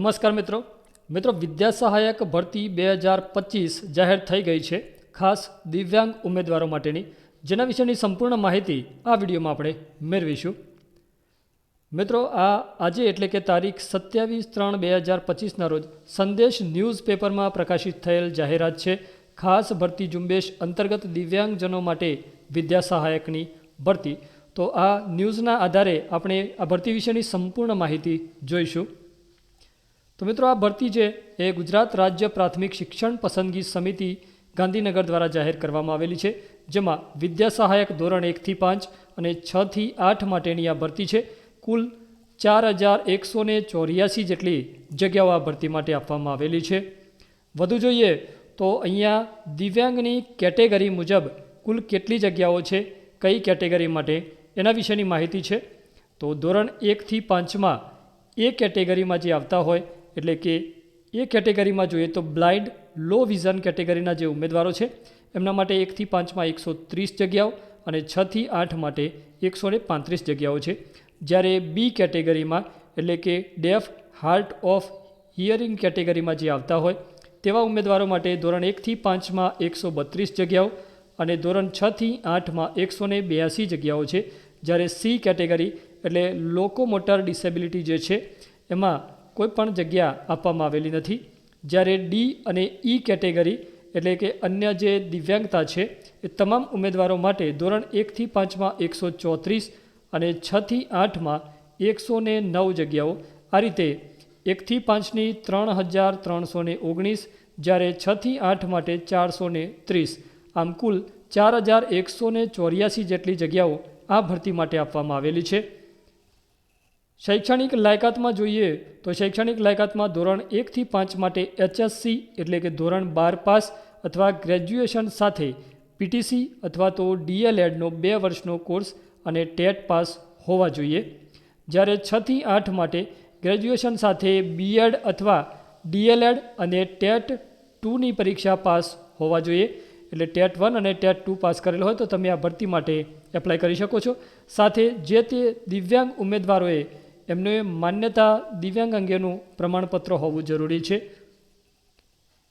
નમસ્કાર મિત્રો. મિત્રો વિદ્યા સહાયક ભરતી બે હજાર પચીસ જાહેર થઈ ગઈ છે. ખાસ દિવ્યાંગ ઉમેદવારો માટેની જેના વિશેની સંપૂર્ણ માહિતી આ વિડીયોમાં આપણે મેળવીશું. મિત્રો, આ આજે એટલે કે તારીખ સત્યાવીસ ત્રણ બે હજાર પચીસના રોજ સંદેશ ન્યૂઝ પેપરમાં પ્રકાશિત થયેલ જાહેરાત છે. ખાસ ભરતી ઝુંબેશ અંતર્ગત દિવ્યાંગજનો માટે વિદ્યા સહાયકની ભરતી. તો આ ન્યૂઝના આધારે આપણે આ ભરતી વિશેની સંપૂર્ણ માહિતી જોઈશું. તો મિત્રો આ ભરતી છે એ ગુજરાત રાજ્ય પ્રાથમિક શિક્ષણ પસંદગી સમિતિ ગાંધીનગર દ્વારા જાહેર કરવામાં આવેલી છે, જેમાં વિદ્યા સહાયક ધોરણ એકથી પાંચ અને છથી આઠ માટેની આ ભરતી છે. કુલ ચાર હજાર એકસો ચોર્યાસી જેટલી જગ્યાઓ આ ભરતી માટે આપવામાં આવેલી છે. વધુ જોઈએ તો અહીંયા દિવ્યાંગની કેટેગરી મુજબ કુલ કેટલી જગ્યાઓ છે, કઈ કેટેગરી માટે, એના વિશેની માહિતી છે. તો ધોરણ એકથી પાંચમાં એ કેટેગરીમાં જે આવતા હોય એટલે કે એ કેટેગરીમાં જોઈએ તો બ્લાઇન્ડ લો વિઝન કેટેગરીના જે ઉમેદવારો છે, એમના માટે એકથી પાંચમાં એકસો ત્રીસ જગ્યાઓ અને છથી આઠ માટે એકસો ને પાંત્રીસ જગ્યાઓ છે. જ્યારે બી કેટેગરીમાં, એટલે કે ડેફ, હાર્ટ ઓફ, હિયરિંગ કેટેગરીમાં જે આવતા હોય, તેવા ઉમેદવારો માટે ધોરણ એકથી પાંચમાં એકસો બત્રીસ જગ્યાઓ અને ધોરણ છથી આઠમાં એકસો ને બ્યાસી જગ્યાઓ છે. જ્યારે સી કેટેગરી, એટલે લોકોમોટર ડિસેબિલિટી જે છે, એમાં કોઈ પણ જગ્યા આપવામાં આવેલી નથી. જ્યારે ડી અને ઈ કેટેગરી એટલે કે અન્ય જે દિવ્યાંગતા છે, એ તમામ ઉમેદવારો માટે ધોરણ એકથી પાંચમાં એકસો ચોત્રીસ અને છથી આઠમાં એકસો ને નવ જગ્યાઓ. આ રીતે એકથી પાંચની ત્રણ હજાર ત્રણસો ને ઓગણીસ, જ્યારે છથી આઠ માટે ચારસો ને ત્રીસ. આમ કુલ ચાર હજાર એકસો ચોર્યાસી જેટલી જગ્યાઓ આ ભરતી માટે આપવામાં આવેલી છે. શૈક્ષણિક લાયકાતમાં જોઈએ તો શૈક્ષણિક લાયકાતમાં ધોરણ એકથી પાંચ માટે એચએસસી એટલે કે ધોરણ બાર પાસ અથવા ગ્રેજ્યુએશન સાથે પીટીસી અથવા તો ડીએલએડનો બે વર્ષનો કોર્સ અને ટેટ પાસ હોવા જોઈએ. જ્યારે છથી આઠ માટે ગ્રેજ્યુએશન સાથે બીએડ અથવા ડીએલએડ અને ટેટ ટુની પરીક્ષા પાસ હોવા જોઈએ. એટલે ટેટ વન અને ટેટ ટુ પાસ કરેલો હોય તો તમે આ ભરતી માટે એપ્લાય કરી શકો છો. સાથે જે તે દિવ્યાંગ ઉમેદવારોએ એમને માન્યતા દિવ્યાંગ અંગેનું પ્રમાણપત્ર હોવું જરૂરી છે.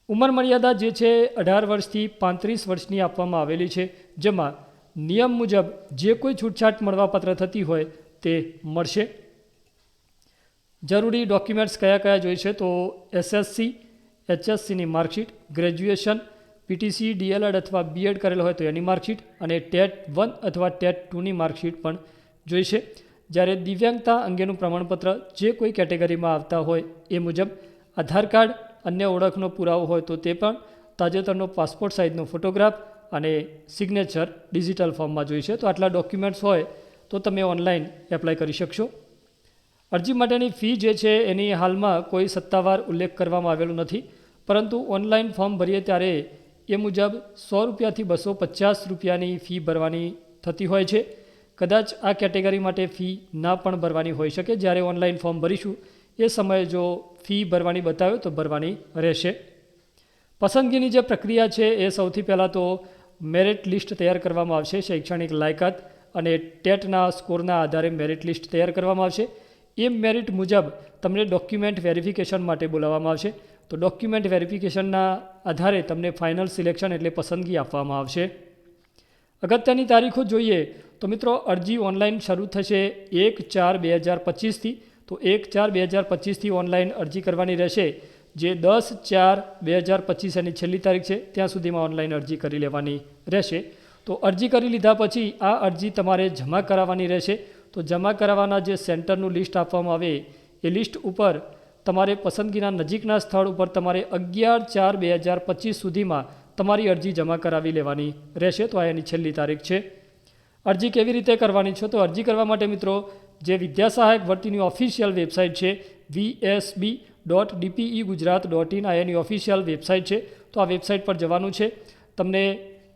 ઉંમર મર્યાદા જે છે અઢાર વર્ષથી પાંત્રીસ વર્ષની આપવામાં આવેલી છે, જેમાં નિયમ મુજબ જે કોઈ છૂટછાટ મળવાપાત્ર થતી હોય તે મળશે. જરૂરી ડોક્યુમેન્ટ્સ કયા કયા જોઈશે તો એસએસસી, એચએસસીની માર્કશીટ, ગ્રેજ્યુએશન, પીટીસી, ડીએલએડ અથવા બીએડ કરેલ હોય તો એની માર્કશીટ અને ટેટ વન અથવા ટેટ ટુની માર્કશીટ પણ જોઈશે જ્યારે દિવ્યાંગતા અંગેનું પ્રમાણપત્ર જે કોઈ કેટેગરીમાં આવતા હોય એ મુજબ આધાર કાર્ડ, અન્ય ઓળખનો પુરાવો હોય તો તે પણ તાજેતરનો પાસપોર્ટ સાઇઝનો ફોટોગ્રાફ અને સિગ્નેચર ડિજિટલ ફોર્મમાં જોઈશે તો આટલા ડોક્યુમેન્ટ્સ હોય તો તમે ઓનલાઈન એપ્લાય કરી શકશો. અરજી માટેની ફી જે છે એની હાલમાં કોઈ સત્તાવાર ઉલ્લેખ કરવામાં આવેલો નથી. પરંતુ ઓનલાઈન ફોર્મ ભરીએ ત્યારે એ મુજબ સો રૂપિયાથી બસો પચાસ રૂપિયાની ફી ભરવાની થતી હોય છે. કદાચ આ કેટેગરી માટે ફી ના પણ ભરવાની હોઈ શકે. જ્યારે ઓનલાઈન ફોર્મ ભરીશું, એ સમયે જો ફી ભરવાની બતાવે તો ભરવાની રહેશે. પસંદગીની જે પ્રક્રિયા છે, એ સૌથી પહેલાં તો મેરિટ લિસ્ટ તૈયાર કરવામાં આવશે. શૈક્ષણિક લાયકાત અને ટેટના સ્કોરના આધારે મેરિટ લિસ્ટ તૈયાર કરવામાં આવશે. એ મેરિટ મુજબ તમને ડોક્યુમેન્ટ વેરિફિકેશન માટે બોલાવવામાં આવશે. તો ડોક્યુમેન્ટ વેરિફિકેશનના આધારે તમને ફાઇનલ સિલેક્શન એટલે પસંદગી આપવામાં આવશે. અગત્યની તારીખો જોઈએ તો મિત્રો અરજી ઓનલાઈન શરૂ થશે એક ચાર બે હજાર પચીસથી. તો એક ચાર બે હજાર પચીસથી ઓનલાઈન અરજી કરવાની રહેશે. જે દસ ચાર બે હજાર પચીસ એની છેલ્લી તારીખ છે, ત્યાં સુધીમાં ઓનલાઈન અરજી કરી લેવાની રહેશે. તો અરજી કરી લીધા પછી આ અરજી તમારે જમા કરાવવાની રહેશે. તો જમા કરાવવાના જે સેન્ટરનું લિસ્ટ આપવામાં આવે, એ લિસ્ટ ઉપર તમારે પસંદગીના નજીકના સ્થળ ઉપર તમારે અગિયાર ચાર બે હજાર પચીસ સુધીમાં તમારી અરજી જમા કરાવી લેવાની રહેશે તો આ એની છેલ્લી તારીખ છે. અરજી કેવી રીતે કરવાની છે? તો અરજી કરવા માટે મિત્રો, જે વિદ્યા સહાયક ભરતીની ઓફિશિયલ વેબસાઇટ છે VSB dot DPE Gujarat dot in આ એની ઓફિશિયલ વેબસાઇટ છે. તો આ વેબસાઇટ પર જવાનું છે. તમને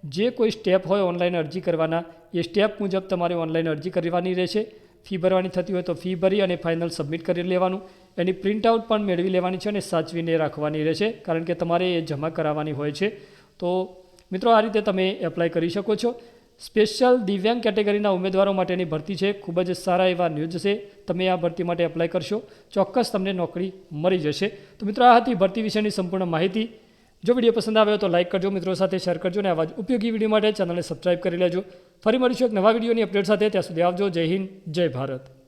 જે કોઈ સ્ટેપ હોય ઓનલાઈન અરજી કરવાના, એ સ્ટેપ મુજબ તમારે ઓનલાઈન અરજી કરવાની રહેશે. ફી ભરવાની થતી હોય તો ફી ભરી અને ફાઇનલ સબમિટ કરી લેવાનું. એની પ્રિન્ટઆઉટ પણ મેળવી લેવાની છે અને સાચવીને રાખવાની રહેશે, કારણ કે તમારે એ જમા કરાવવાની હોય છે. તો મિત્રો, આ રીતે તમે એપ્લાય કરી શકો છો. સ્પેશિયલ દિવ્યાંગ કેટેગરીના ઉમેદવારો માટેની ભરતી છે. ખૂબ જ સારા એવા ન્યૂઝ છે. તમે આ ભરતી માટે એપ્લાય કરશો. ચોક્કસ તમને નોકરી મળી જશે. તો મિત્રો, આ હતી ભરતી વિશેની સંપૂર્ણ માહિતી. જો વીડિયો પસંદ આવ્યો તો લાઇક કરજો, મિત્રો સાથે શેર કરજો અને આવા જ ઉપયોગી વીડિયો માટે ચેનલને સબસ્ક્રાઇબ કરી લેજો. ફરી મળીશું એક નવા વિડીયોની અપડેટ સાથે. ત્યાં સુધી આવજો. જય હિન્દ, જય ભારત.